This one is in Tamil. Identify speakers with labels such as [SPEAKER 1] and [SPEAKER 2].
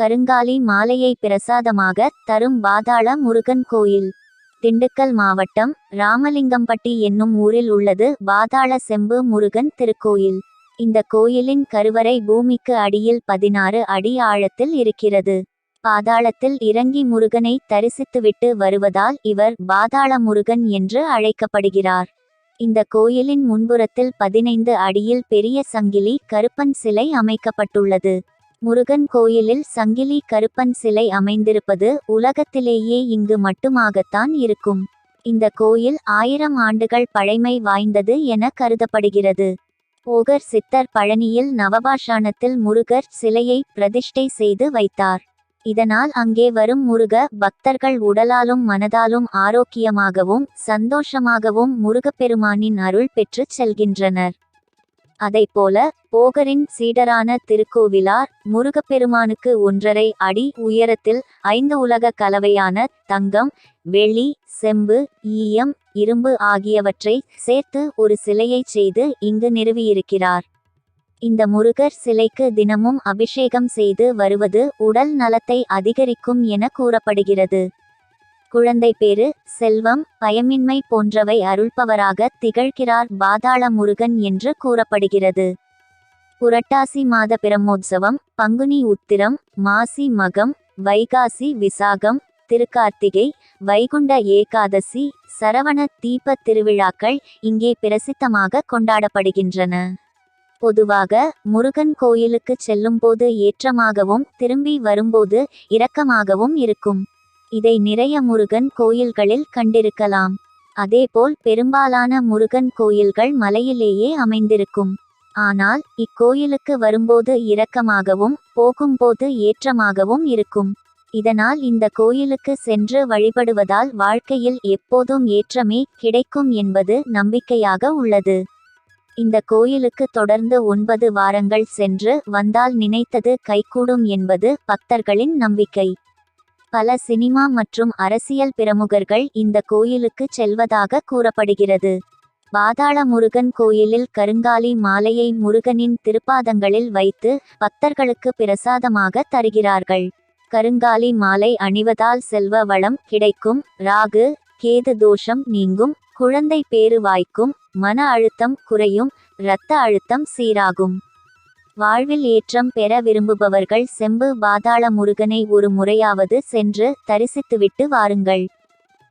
[SPEAKER 1] கருங்காலி மாலையை பிரசாதமாக தரும் பாதாள முருகன் கோயில். திண்டுக்கல் மாவட்டம் ராமலிங்கம்பட்டி என்னும் ஊரில் உள்ளது பாதாள செம்பு முருகன் திருக்கோயில். இந்த கோயிலின் கருவறை பூமிக்கு அடியில் பதினாறு அடி ஆழத்தில் இருக்கிறது. பாதாளத்தில் இறங்கி முருகனை தரிசித்துவிட்டு வருவதால் இவர் பாதாள முருகன் என்று அழைக்கப்படுகிறார். இந்த கோயிலின் முன்புறத்தில் பதினைந்து அடியில் பெரிய சங்கிலி கருப்பன் சிலை அமைக்கப்பட்டுள்ளது. முருகன் கோயிலில் சங்கிலி கருப்பன் சிலை அமைந்திருப்பது உலகத்திலேயே இங்கு மட்டுமாகத்தான் இருக்கும். இந்த கோயில் ஆயிரம் ஆண்டுகள் பழைமை வாய்ந்தது என கருதப்படுகிறது. போகர் சித்தர் பழனியில் நவபாஷாணத்தில் முருகர் சிலையை பிரதிஷ்டை செய்து வைத்தார். இதனால் அங்கே வரும் முருக பக்தர்கள் உடலாலும் மனதாலும் ஆரோக்கியமாகவும் சந்தோஷமாகவும் முருகப்பெருமானின் அருள் பெற்றுச் செல்கின்றனர். அதைப்போல போகரின் சீடரான திருக்கோவிலார் முருகப்பெருமானுக்கு ஒன்றரை அடி உயரத்தில் ஐந்து உலக கலவையான தங்கம் வெள்ளி செம்பு ஈயம் இரும்பு ஆகியவற்றை சேர்த்து ஒரு சிலையை செய்து இங்கு நிறுவியிருக்கிறார். இந்த முருகர் சிலைக்கு தினமும் அபிஷேகம் செய்து வருவது உடல் நலத்தை அதிகரிக்கும் என கூறப்படுகிறது. குழந்தை பேறு செல்வம் பயமின்மை போன்றவை அருள்பவராக திகழ்கிறார் பாதாள முருகன் என்று கூறப்படுகிறது. புரட்டாசி மாத பிரமோற்சவம் பங்குனி உத்திரம் மாசி மகம் வைகாசி விசாகம் திருக்கார்த்திகை வைகுண்ட ஏகாதசி சரவண தீப திருவிழாக்கள் இங்கே பிரசித்தமாக கொண்டாடப்படுகின்றன. பொதுவாக முருகன் கோயிலுக்கு செல்லும்போது ஏற்றமாகவும் திரும்பி வரும்போது இரக்கமாகவும் இருக்கும். இதை நிறைய முருகன் கோயில்களில் கண்டிருக்கலாம். அதேபோல் பெரும்பாலான முருகன் கோயில்கள் மலையிலேயே அமைந்திருக்கும். ஆனால் இக்கோயிலுக்கு வரும்போது இரக்கமாகவும் போகும்போது ஏற்றமாகவும் இருக்கும். இதனால் இந்த கோயிலுக்கு சென்று வழிபடுவதால் வாழ்க்கையில் எப்போதும் ஏற்றமே கிடைக்கும் என்பது நம்பிக்கையாக உள்ளது. இந்த கோயிலுக்கு தொடர்ந்து ஒன்பது வாரங்கள் சென்று வந்தால் நினைத்தது கைகூடும் என்பது பக்தர்களின் நம்பிக்கை. பல சினிமா மற்றும் அரசியல் பிரமுகர்கள் இந்த கோயிலுக்கு செல்வதாக கூறப்படுகிறது. பாதாள முருகன் கோயிலில் கருங்காலி மாலையை முருகனின் திருப்பாதங்களில் வைத்து பக்தர்களுக்கு பிரசாதமாக தருகிறார்கள். கருங்காலி மாலை அணிவதால் செல்வ வளம் கிடைக்கும். ராகு கேது தோஷம் நீங்கும். குழந்தை பேறு வாய்க்கும். மன அழுத்தம் குறையும். இரத்த அழுத்தம் சீராகும். வாழ்வில் ஏற்றம் பெற விரும்புபவர்கள் செம்பு பாதாள முருகனை ஒரு முறையாவது சென்று தரிசித்துவிட்டு வாருங்கள்.